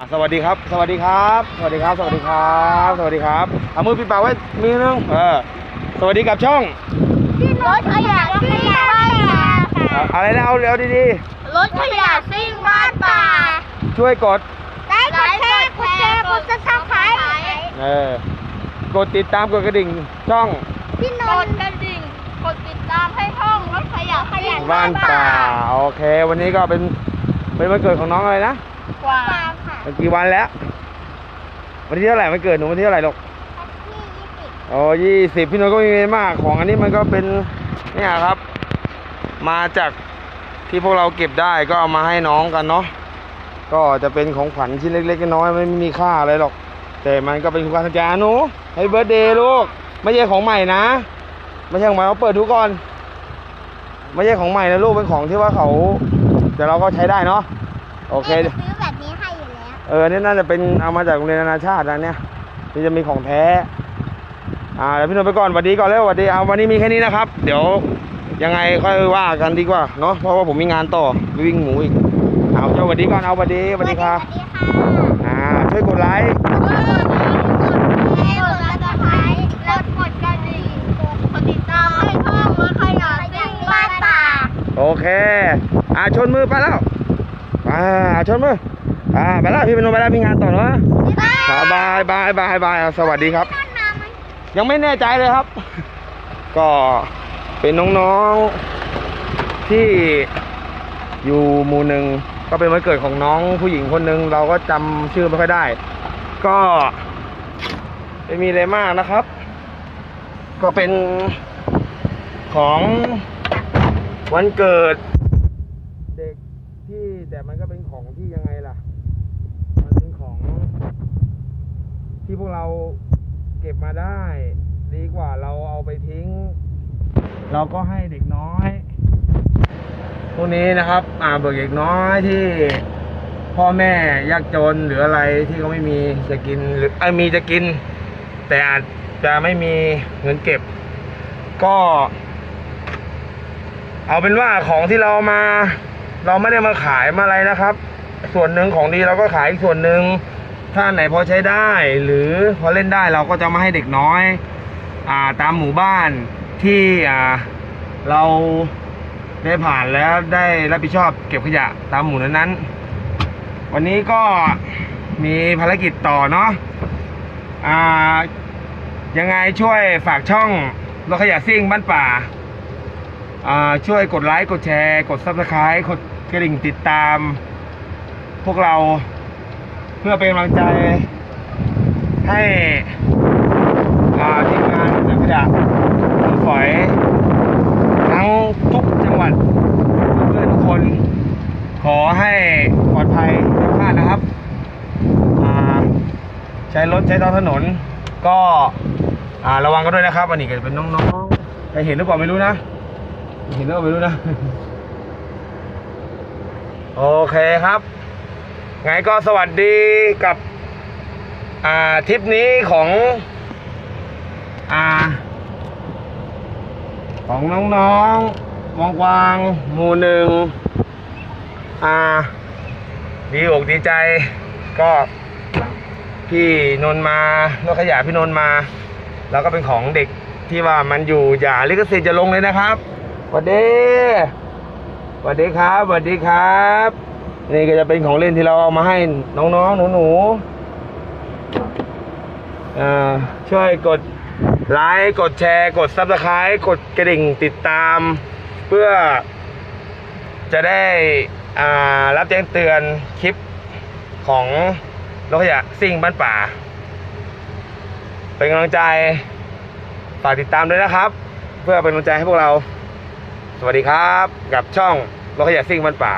อะสวัสดีครับ สวัสดีครับ สวัสดีครับ สวัสดีครับ สวัสดีครับ เอามือปิดปากไว้มือนึงเออสวัสดีกับช่อง รถขยะซิ่งบ้านป่าอะอะไรนะ เอาเร็วดีรถขยะซิ่งบ้านป่าๆ ช่วยกด ได้กดแชร์กดแชร์กดซับสไครต์เออ กดติดตามกดกระดิ่งช่องพี่นนท์กระดิ่งกดติดตามให้ช่องรถขยะขยะบ้านป่า โอเค วันนี้ก็เป็น เป็นวันเกิดของน้องอะไรนะกว่าค่ะมั นกี่วันแล้ว วันที่เท่าไหร่วันเกิดหนูวันที่เท่าไหร่ลูกที่ยี่สิบโอ้ยี่สิบพี่นนท์ก็ไม่มีมากของอันนี้มันก็เป็นเนี่ยครับ มาจากที่พวกเราเก็บได้ก็เอามาให้น้องกันเนาะก็จะเป็นของขวัญชิ้นเล็กๆน้อยๆไม่มีค่าอะไรหรอก แต่มันก็เป็นคุณการทางการหนูให้เบิร์ดเดย์ลูก ไม่ใช่ของใหม่นะไม่ใช่ของใหม่เราเปิดดูก่อน ไม่ใช่ของใหม่นะลูกเป็นของที่ว่าเขาแต่เราก็ใช้ได้เนาะโอเคแม่จะซื้อแบบนี้ให้อยู่แล้ว เออนี่น่าจะเป็นเอามาจากโรงเรียนนานาชาตินะเนี่ยที่จะมีของแท้ อ่าเดี๋ยวพี่นนท์ไปก่อนสวัสดีก่อนแล้วสวัสดีเอาวันนี้มีแค่นี้นะครับ เดี๋ยวยังไงค่อยว่ากันดีกว่าเนาะเพราะว่าผมมีงานต่อไปวิ่งหมูอีกเอาเจ้าสวัสดีก่อนเอาสวัสดีสวัสดีครับสวัสดีค่ะอ่าช่วยกดไลค์กดซับสไครต์และกดกระดิ่งกดติดตามให้ช่องรถขยะซิ่งบ้านป่าโอเค อ่าชนมือไปแล้ว อ่าชนมือ อ่าไปแล้วพี่เป็นนท์ไปแล้วมีงานต่อเนาะอ่าบายบายบายบายสวัสดีครับ ยังไม่แน่ใจเลยครับ ก็เป็นน้องๆที่อยู่หมู่หนึ่งก็เป็นวันเกิดของน้องผู้หญิงคนหนึ่งเราก็จำชื่อไม่ค่อยได้ ก็ไม่มีอะไรมากนะครับ ก็เป็นของวันเกิดเด็กที่ แต่มันก็เป็นของที่ยังไงล่ะ มันเป็นของ ที่พวกเราเก็บมาได้ ดีกว่าเราเอาไปทิ้ง เราก็ให้เด็กน้อยพวกนี้นะครับ อ่าเบิกเด็กน้อยที่พ่อแม่ยากจนหรืออะไรที่เขาไม่มีจะกินหรือไอ้มีจะกิน แต่อาจจะไม่มีเงินเก็บ ก็ เอาเป็นว่าของที่เรามา เราไม่ได้มาขายมาอะไรนะครับ ส่วนหนึ่งของดีเราก็ขายอีกส่วนหนึ่งถ้าไหนพอใช้ได้ หรือพอเล่นได้เราก็จะมาให้เด็กน้อยอ่าตามหมู่บ้านที่อ่าเราได้ผ่านแล้วได้รับผิดชอบเก็บขยะตามหมู่นั้นๆ วันนี้ก็มีภารกิจต่อเนาะอ่ายังไงช่วยฝากช่องรถขยะซิ่งบ้านป่าอ่าช่วยกดไลค์ กดแชร์ กด subscribe กด กระดิ่งติดตาม พวกเราเพื่อเป็นกำลังใจ ให้อาทีมงานเก็บขยะมูลฝอย ทั้งทุกจังหวัดเพื่อนทุกคน ขอให้ปลอดภัยทุกท่านนะครับ ใช้รถใช้ท้องถนน ก็ระวังกันด้วยนะครับ อันนี้ก็เป็นน้องๆใครเห็นหรือเปล่าไม่รู้นะ เห็นแล้วก็ไม่รู้นะ โอเคครับไงก็สวัสดีกับ อ่าทริปนี้ของ อ่า ของน้องๆวงวางหมู่หนึ่งอ่า ดีอกดีใจ ก็พี่นนท์มารถขยะพี่นนท์มา แล้วก็เป็นของเด็กที่ว่ามันอยู่อย่าลิขสิทธิ์จะลงเลยนะครับสวัสดี สวัสดีครับสวัสดีครับ นี่ก็จะเป็นของเล่นที่เราเอามาให้น้องๆหนูๆอ่าช่วยกดไลค์กดแชร์ กดซับสไคร b ์กดกระดิ่งติดตาม เพื่อจะได้อ่ารับแจ้งเตือนคลิปของรถขยะซิ่งบ้านป่า เป็นกำลังใจฝากติดตามด้วยนะครับ เพื่อเป็นกำลังใจให้พวกเรา สวัสดีครับ กับช่องรถขยะซิ่งบ้านป่า